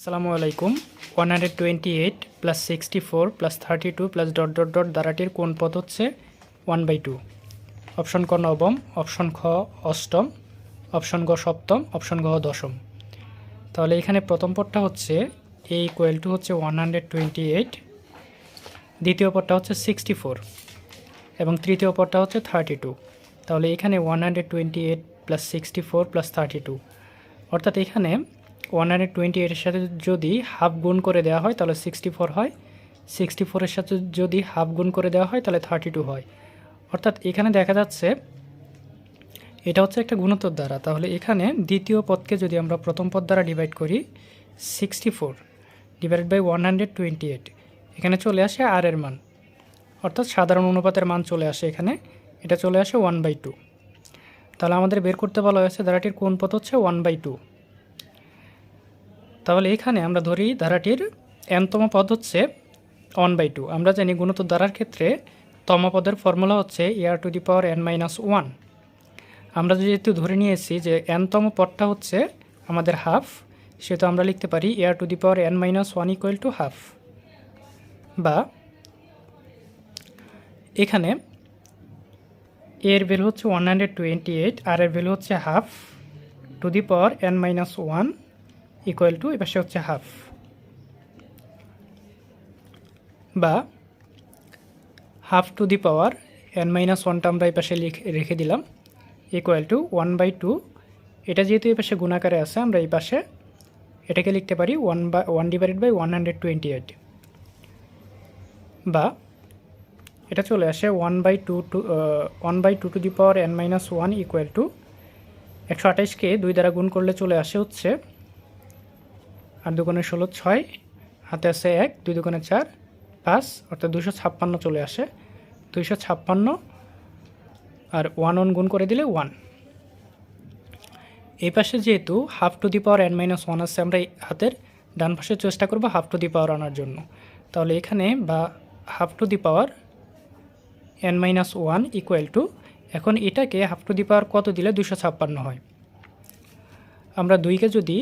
আসসালামু আলাইকুম। One hundred twenty eight plus sixty four plus thirty two plus dot dot dot দ্বারাটির কোন পদ হচ্ছে? ওয়ান বাই টু অপশন ক নবম, অপশন খ অষ্টম, অপশন গ সপ্তম, অপশন গ দশম। তাহলে এখানে প্রথম পদটা হচ্ছে এ ইকুয়াল টু হচ্ছে ওয়ান হান্ড্রেড টোয়েন্টি এইট দ্বিতীয় পদটা হচ্ছে সিক্সটি ফোর এবং তৃতীয় পদটা হচ্ছে থার্টি টু তাহলে এখানে one hundred twenty eight plus sixty four plus thirty two অর্থাৎ এখানে ওয়ান হান্ড্রেড টোয়েন্টি এইটের সাথে যদি হাফ গুণ করে দেওয়া হয়, তাহলে সিক্সটি ফোর হয়। সিক্সটি ফোরের সাথে যদি হাফ গুণ করে দেওয়া হয়, তাহলে থার্টি টু হয়। অর্থাৎ এখানে দেখা যাচ্ছে, এটা হচ্ছে একটা গুণোত্তর দ্বারা। তাহলে এখানে দ্বিতীয় পদকে যদি আমরা প্রথম পদ দ্বারা ডিভাইড করি sixty four divide by one hundred twenty eight এখানে চলে আসে আর এর মান। অর্থাৎ সাধারণ অনুপাতের মান চলে আসে এখানে। এটা চলে আসে ওয়ান বাই টু তাহলে আমাদের বের করতে বলা হয়েছে ধারাটির কোন পথ হচ্ছে ওয়ান বাই টু তাহলে এখানে আমরা ধরি ধারাটির এনতম পদ হচ্ছে ওয়ান বাই টু আমরা জানি গুণত ধারার ক্ষেত্রে তম পদের ফর্মুলা হচ্ছে r to the power n minus one আমরা যেহেতু ধরে নিয়েছি যে এনতম পদটা হচ্ছে আমাদের হাফ সেহেতু আমরা লিখতে পারি r to the power n minus one equal to half বা এখানে এর ভ্যালু হচ্ছে ওয়ান হান্ড্রেড টোয়েন্টি এইট আর এর ভ্যালু হচ্ছে half to the power n minus one equal to এপাশে হচ্ছে হাফ বা half to the power n minus ওয়ানটা আমরা এই পাশে রেখে দিলাম equal to one by two এটা যেহেতু এই পাশে গুণাকারে আছে, আমরা এই পাশে এটাকে লিখতে পারি one by one divided by one hundred twenty eight বা এটা চলে আসে one by two to one by two to the power n minus one equal to একশো আঠাইশকে দুই দ্বারা গুণ করলে চলে আসে হচ্ছে আর দুগুণে ষোলো ছয়, হাতে আছে এক, দুই দুগুণে চার, পাঁচ, অর্থাৎ দুশো ছাপ্পান্ন চলে আসে। দুইশো ছাপ্পান্ন আর ওয়ান ওয়ান গুণ করে দিলে ওয়ান। এই পাশে যেহেতু half to the power n minus one আছে, আমরা হাতের ডান পাশে চেষ্টা করব হাফ টু দি পাওয়ার আনার জন্য। তাহলে এখানে বা half to the power n minus one equal to, এখন এটাকে হাফ টু দি পাওয়ার কত দিলে দুশো ছাপ্পান্ন হয়? আমরা দুইকে যদি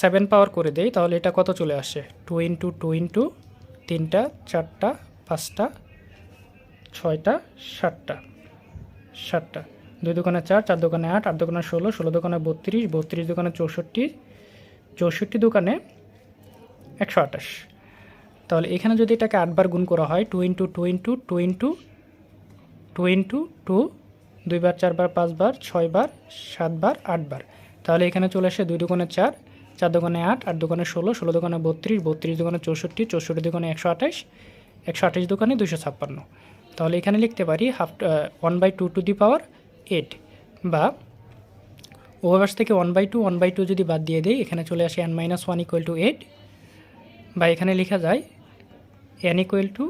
সেভেন পাওয়ার করে দেই, তাহলে এটা কত চলে আসে? টু ইন্টু টু ইন্টু তিনটা, চারটা, পাঁচটা, ছয়টা, সাতটা। সাতটা। দুই দোকানে চার চার দোকানে আট আট দোকানে ষোলো ষোলো দোকানে বত্রিশ বত্রিশ দোকানে চৌষট্টি চৌষট্টি দোকানে একশো আঠাশ। তাহলে এখানে যদি এটাকে আটবার গুণ করা হয় two into two into two into two into two দুইবার, চারবার, পাঁচবার, ছয়বার, সাতবার, আটবার, তাহলে এখানে চলে আসে দুই দোকানে চার চার দোকানে আট আট দোকানে ষোলো ষোলো দোকানে বত্রিশ বত্রিশ দোকানে চৌষট্টি চৌষট্টি দোকানে একশো আঠাশ একশো আঠাশ দোকানে দুশো ছাপ্পান্ন। তাহলে এখানে লিখতে পারি half one by two to the power eight বা ওভারস থেকে one by two one by two যদি বাদ দিয়ে দেই, এখানে চলে আসে n minus one equal to eight বা এখানে লেখা যায় n equal to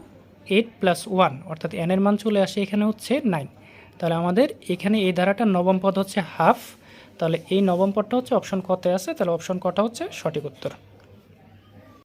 eight plus one অর্থাৎ এনের মান চলে আসে এখানে হচ্ছে নাইন তাহলে আমাদের এখানে এই ধারাটা নবম পদ হচ্ছে হাফ তাহলে এই নবম পদটা হচ্ছে অপশন কতে আছে তাহলে অপশন কটা হচ্ছে সঠিক উত্তর।